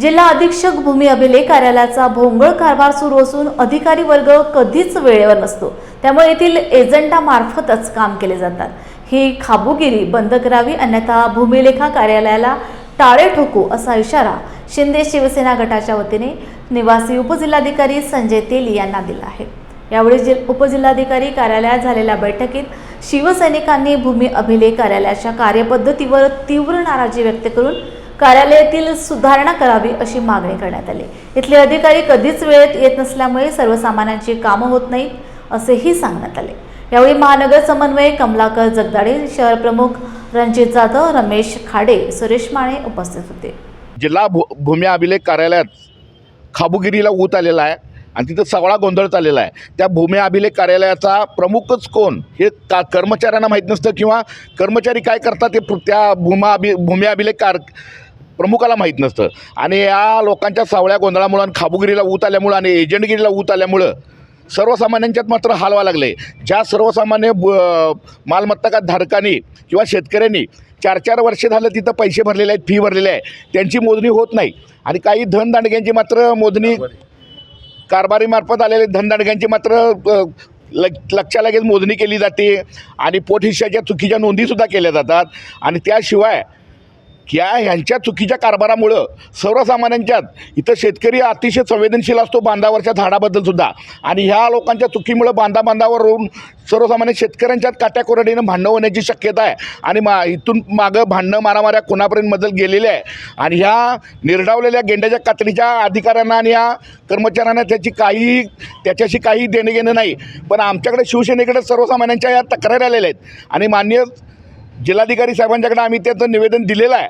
जिल्हा अधीक्षक भूमी अभिलेख कार्यालयाचा भोंगळ कारभार सुरू असून अधिकारी वर्ग कधीच वेळेवर नसतो. त्यामुळे येथील एजंटामार्फतच काम केले जातात. ही खाबुगिरी बंद करावी अन्यथा भूमिलेखा कार्यालयाला टाळे ठोकू असा इशारा शिंदे शिवसेना गटाच्या वतीने निवासी उपजिल्हाधिकारी संजय तेली यांना दिला आहे. यावेळी जि उपजिल्हाधिकारी कार्यालयात झालेल्या बैठकीत शिवसैनिकांनी भूमी अभिलेख कार्यालयाच्या कार्यपद्धतीवर तीव्र नाराजी व्यक्त करून कार्यालयातील सुधारणा करावी अशी मागणी करण्यात आली. इथले अधिकारी कधीच वेळेत येत नसल्यामुळे सर्वसामान्यांची कामं होत नाहीत असेही सांगण्यात आले. यावेळी महानगर समन्वय कमलाकर जगदाडे शहर प्रमुख रणजित जाधव रमेश खाडे सुरेश माने उपस्थित होते. जिल्हा भू भूमी अभिलेख कार्यालयात खाबुगिरीला ऊत आलेला आहे आणि तिथं सगळा गोंधळ चाललेला आहे. त्या भूमी अभिलेख कार्यालयाचा प्रमुखच कोण हे का कर्मचाऱ्यांना माहीत नसतं किंवा कर्मचारी काय करतात ते त्या भूमा अभि भूमी अभिलेख कार प्रमुखाला माहीत नसतं. आणि या लोकांच्या सावळ्या गोंधळामुळं आणि खाबुगिरीला ऊत आल्यामुळं आणि एजंटगिरीला ऊत आल्यामुळं सर्वसामान्यांच्यात मात्र हालवा लागले. ज्या सर्वसामान्य ब मालमत्ता का धारकांनी किंवा शेतकऱ्यांनी चार चार वर्षे झालं तिथं पैसे भरलेले आहेत फी भरलेली आहे. त्यांची मोजणी होत नाही. आणि काही धनदांडग्यांची मात्र मोजणी कारभारीमार्फत आलेले धनदांडग्यांची मात्र ल लक्षा लगेच मोजणी केली जाते. आणि पोटहिश्याच्या चुकीच्या नोंदीसुद्धा केल्या जातात. आणि त्याशिवाय या ह्यांच्या चुकीच्या कारभारामुळं सर्वसामान्यांच्यात इथं शेतकरी अतिशय संवेदनशील असतो बांधावरच्या झाडाबद्दल सुद्धा. आणि ह्या लोकांच्या चुकीमुळं बांधा बांधावर राहून सर्वसामान्य शेतकऱ्यांच्यात काट्याकोरडीनं भांडणं होण्याची शक्यता आहे. आणि मा इथून मागं भांडणं मारामाऱ्या कोणापर्यंत बदल गेलेले आहे. आणि ह्या निर्डावलेल्या गेंड्याच्या कातडीच्या अधिकाऱ्यांना आणि या कर्मचाऱ्यांना त्याची काही त्याच्याशी काही देणं घेणं नाही. पण आमच्याकडे शिवसेनेकडे सर्वसामान्यांच्या या तक्रारी आलेल्या आहेत. आणि मान्य जिल्हाधिकारी साहेबांच्याकडे आम्ही त्याचं निवेदन दिलेलं आहे.